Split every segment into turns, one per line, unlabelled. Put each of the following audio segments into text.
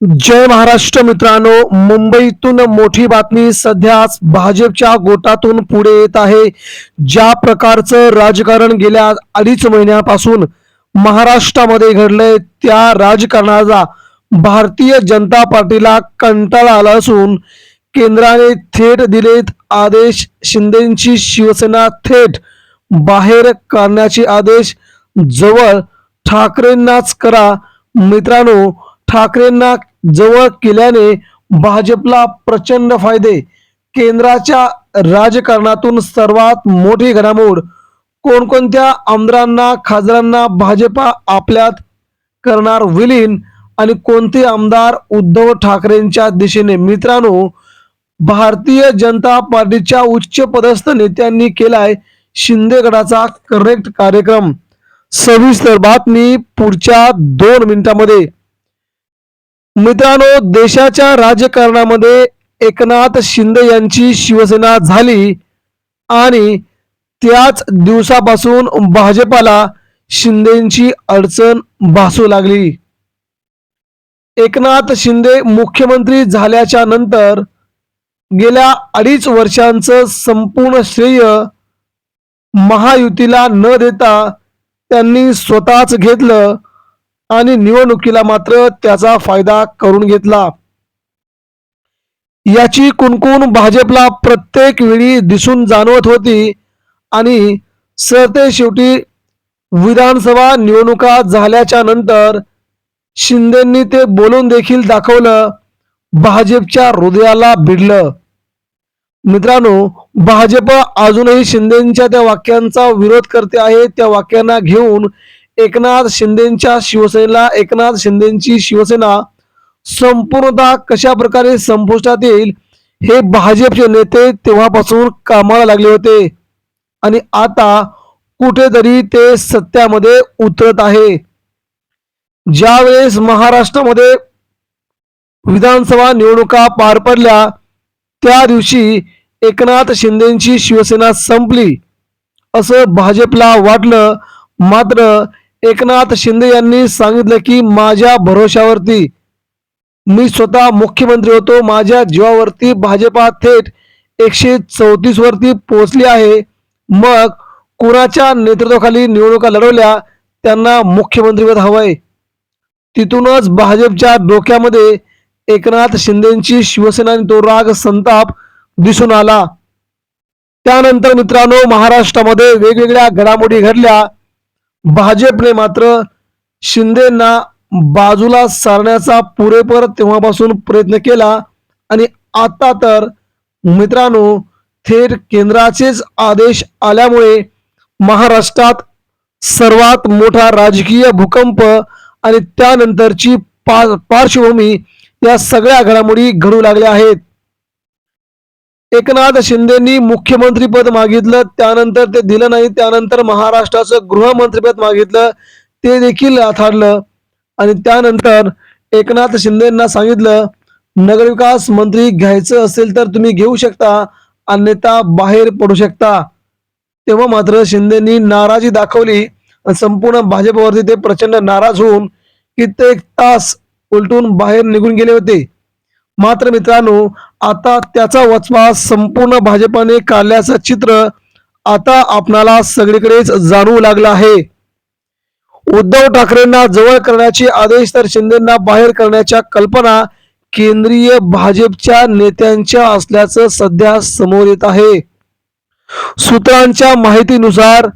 जय महाराष्ट्र मित्रांनो मुंबईतून मोठी बातमी सध्याच भाजपच्या गोटातून पुढे येत आहे. ज्या प्रकारचं राजकारण गेल्या अडीच महिन्यापासून महाराष्ट्रामध्ये घडलंय त्या राजकारणाचा भारतीय जनता पार्टीला कंटाळा आला असून केंद्राने थेट दिलेत आदेश. शिंदेची शिवसेना थेट बाहेर काढण्याचे आदेश. जवळ ठाकरेंनाच करा. मित्रांनो ठाकरेंना जवळ केल्याने भाजपला प्रचंड फायदे. केंद्राच्या राजकारणातून सर्वात मोठी घडामोड कोणकोणत्या आमदारांना खासदारांना भाजपा आपल्यात करणार विलीन आणि कोणते आमदार उद्धव ठाकरेंच्या दिशेने? मित्रांनो भारतीय जनता पार्टीच्या उच्च पदस्थ नेत्यांनी केलाय शिंदे गटाचा करेक्ट कार्यक्रम. सविस्तर बातमी पुढच्या दोन मिनिटांमध्ये. मित्रांनो देशाच्या राजकारणामध्ये एकनाथ शिंदे यांची शिवसेना झाली आणि त्याच दिवसापासून भाजपाला शिंदेची अडचण भासू लागली. एकनाथ शिंदे मुख्यमंत्री झाल्याच्यानंतर गेल्या अडीच वर्षांचं संपूर्ण श्रेय महायुतीला न देता त्यांनी स्वतःच घेतलं. आणि निवडणुकीला मात्र त्याचा फायदा करून घेतला. याची कुणकुण भाजपला प्रत्येक वेळी दिसून जाणवत होती आणि सरते शेवटी विधानसभा निवडणुका झाल्याच्यानंतर शिंदेंनी ते बोलून देखील दाखवलं भाजपच्या हृदयाला भिडलं. मित्रांनो भाजप अजूनही शिंदेच्या त्या वाक्यांचा विरोध करते आहे त्या वाक्यांना घेऊन एकनाथ शिंदेच्या शिवसेनेला एकनाथ शिंदेची शिवसेना संपूर्णतः कशा प्रकारे संपुष्टात येईल हे भाजपचे नेते तेव्हापासून कामाला लागले होते. आणि आता कुठेतरी ते सत्यामध्ये उतरत आहे. ज्यावेळेस महाराष्ट्रामध्ये विधानसभा निवडणुका पार पडल्या त्या दिवशी एकनाथ शिंदेची शिवसेना संपली. असं भाजपला वाटलं मात्र एकनाथ शिंदे यांनी सांगितलं की माझ्या भरोशावरती मी स्वतः मुख्यमंत्री होतो. माझ्या जीवावरती भाजपा थेट एकशे चौतीस वरती पोहोचली आहे. मग कुणाच्या नेतृत्वाखाली निवडणुका लढवल्या त्यांना मुख्यमंत्रीपद हवंय. तिथूनच भाजपच्या डोक्यामध्ये एकनाथ शिंदेची शिवसेना तो राग संताप दिसून आला. त्यानंतर मित्रांनो महाराष्ट्रामध्ये वेगवेगळ्या घडामोडी घडल्या. भाजपने मात्र शिंदेना बाजूला सारण्याचा पुरेपूर तेव्हापासून प्रयत्न केला. आणि आता तर मित्रांनो थेट केंद्राचेच आदेश आल्यामुळे महाराष्ट्रात सर्वात मोठा राजकीय भूकंप आणि त्यानंतरची पा- पार्श्वभूमी या सगळ्या घडामोडी घडू लागल्या आहेत. एकनाथ शिंदेनी मुख्यमंत्रीपद मागितलं त्यानंतर ते दिलं नाही त्यानंतर महाराष्ट्राचं गृहमंत्रीपद मागितलं ते देखील थाडलं आणि त्यानंतर एकनाथ शिंदेना सांगितलं नगरविकास मंत्री घ्यायचं असेल तर तुम्ही घेऊ शकता अन्यथा बाहेर पडू शकता. तेव्हा मात्र शिंदेनी नाराजी दाखवली आणि संपूर्ण भाजपवरती ते प्रचंड नाराज होऊन कित्येक तास उलटून बाहेर निघून गेले होते. मात्र मित्रांनो आता त्याचा वचपा संपूर्ण भाजपाने काढल्याचं चित्र आता आपणाला सगळीकडेच जाणवू लागलं आहे. उद्धव ठाकरेंना जवळ करण्याचे आदेश तर शिंदेना बाहेर करण्याच्या कल्पना केंद्रीय भाजपच्या नेत्यांच्या असल्याचं सध्या समोर येत आहे. सूत्रांच्या माहितीनुसार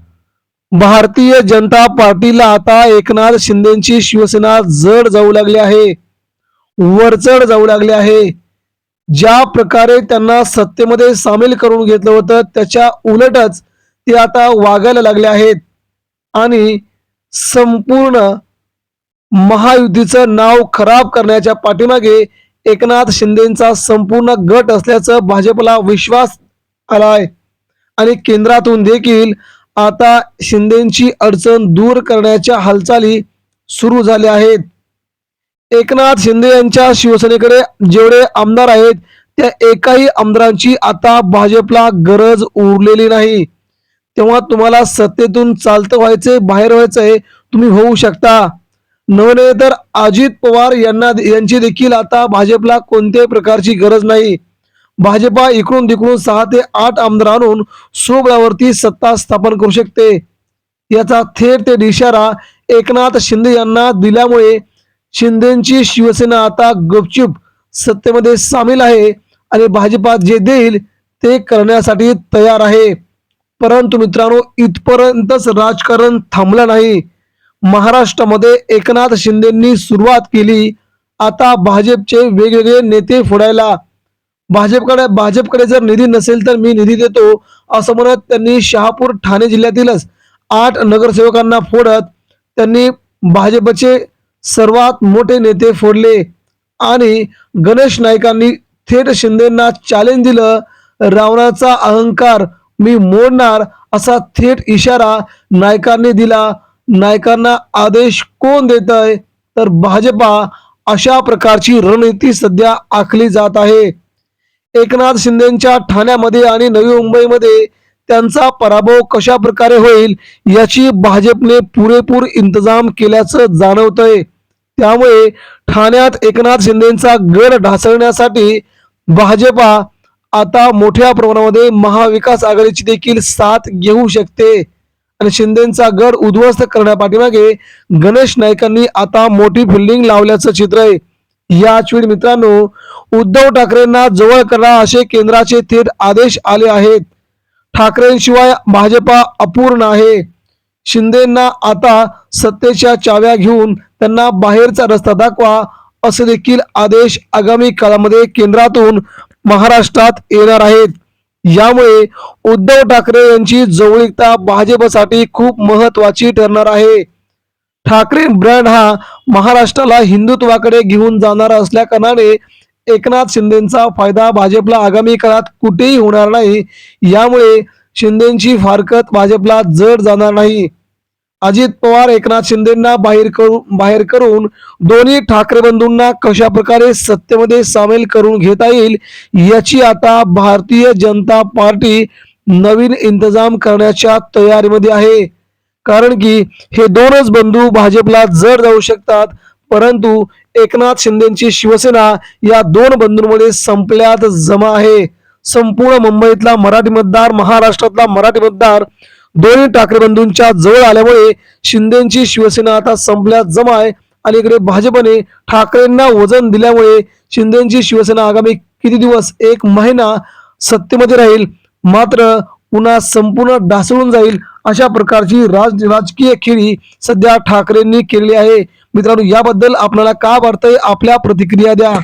भारतीय जनता पार्टीला आता एकनाथ शिंदेची शिवसेना जड जाऊ लागली आहे. वरचढ जाऊ लागली आहे. ज्या प्रकारे त्यांना सत्तेमध्ये सामील करून घेतलं होतं त्याच्या उलटच ते आता वागायला लागले आहेत. आणि संपूर्ण महायुतीचं नाव खराब करण्याच्या पाठीमागे एकनाथ शिंदेचा संपूर्ण गट असल्याचं भाजपला विश्वास आलाय. आणि केंद्रातून देखील आता शिंदेची अडचण दूर करण्याच्या हालचाली सुरू झाल्या आहेत. एकनाथ शिंदे यांच्या शिवसेनेकडे जेवढे आमदार आहेत त्या एकाही आमदारांची आता भाजपला गरज उरलेली नाही. तेव्हा तुम्हाला सत्तेतून चालतं व्हायचंय बाहेर व्हायचंय तुम्ही होऊ शकता. नव्हे तर अजित पवार यांना यांची देखील आता भाजपला कोणत्याही प्रकारची गरज नाही. भाजपा इकडून तिकडून सहा ते आठ आमदार आणून सोबळावरती सत्ता स्थापन करू शकते. याचा थेट ते इशारा एकनाथ शिंदे यांना दिल्यामुळे शिंदेची शिवसेना आता गुपचूप सत्तेमध्ये सामील आहे आणि भाजपा जे देईल ते करण्यासाठी तयार आहे. परंतु मित्रांनो इथपर्यंतच राजकारण थांबलं नाही. महाराष्ट्रामध्ये एकनाथ शिंदेंनी सुरुवात केली. आता भाजपचे वेगवेगळे नेते फोडायला. भाजपकडे भाजपकडे जर निधी नसेल तर मी निधी देतो असं म्हणत त्यांनी शहापूर ठाणे जिल्ह्यातीलच आठ नगरसेवकांना फोडत त्यांनी भाजपचे सर्वात मोठे नेते फोडले आणि गणेश नाईकांनी थेट शिंदेना चॅलेंज दिलं. रावणाचा अहंकार मी मोडणार असा थेट इशारा नायकांनी दिला. नायकांना आदेश कोण देत आहे तर भाजपा अशा प्रकारची रणनीती सध्या आखली जात आहे. एकनाथ शिंदेच्या ठाण्यामध्ये आणि नवी मुंबईमध्ये त्यांचा पराभव कशा प्रकारे होईल याची भाजपने पुरेपूर इंतजाम केल्याचं जाणवतंय. त्यामुळे ठाण्यात एकनाथ शिंदेचा गड ढासळण्यासाठी भाजपा आता मोठ्या प्रमाणामध्ये महाविकास आघाडीची देखील साथ घेऊ शकते. आणि शिंदेचा गड उद्ध्वस्त करण्यापाठीमागे गणेश नाईकांनी आता मोठी फिल्डिंग लावल्याचं चित्र आहे. याच वेळी मित्रांनो उद्धव ठाकरेंना जवळ करा असे केंद्राचे थेट आदेश आले आहेत. ठाकरेंशिवाय भाजपा अपूर्ण आहे. शिंदेना आता सत्तेच्या चाव्या घेऊन त्यांना बाहेरचा रस्ता दाखवा असे देखील आदेश आगामी काळामध्ये केंद्रातून महाराष्ट्रात येणार आहेत. यामुळे उद्धव ठाकरे यांची जवळीकता भाजपसाठी खूप महत्वाची ठरणार आहे. ठाकरे ब्रँड हा महाराष्ट्राला हिंदुत्वाकडे घेऊन जाणारा असल्या कारणाने एकनाथ शिंदेचा फायदा भाजपला आगामी काळात कुठेही होणार नाही. यामुळे शिंदेची फारकत भाजपला जड जाणार नाही. अजित पवार एकनाथ शिंदेना बाहेर करू बाहेर करून दोन्ही ठाकरे बंधूंना कशा प्रकारे सत्तेमध्ये सामील करून घेता येईल याची आता भारतीय जनता पार्टी नवीन इंतजाम करण्याच्या तयारीमध्ये आहे. कारण की हे दोनच बंधू भाजपला जड जाऊ शकतात परंतु एकनाथ शिंदेची शिवसेना या दोन बंधूंमध्ये संपल्यात जमा आहे. संपूर्ण मुंबईतला मराठी मतदार महाराष्ट्रातला मराठी मतदार दोन्ही ठाकरे बंधूंच्या जवळ आल्यामुळे शिंदेची शिवसेना आता संपल्यात जमा आहे आणि इकडे भाजपने ठाकरेंना वजन दिल्यामुळे शिंदेची शिवसेना आगामी किती दिवस? एक महिना सत्तेमध्ये राहील. मात्र पुन्हा संपूर्ण ढासळून जाईल अशा प्रकारची राज राजकीय खेळी सध्या ठाकरेंनी केलेली आहे. मित्रांनो याबद्दल आपल्याला काय वाटतंय? आपल्या प्रतिक्रिया द्या.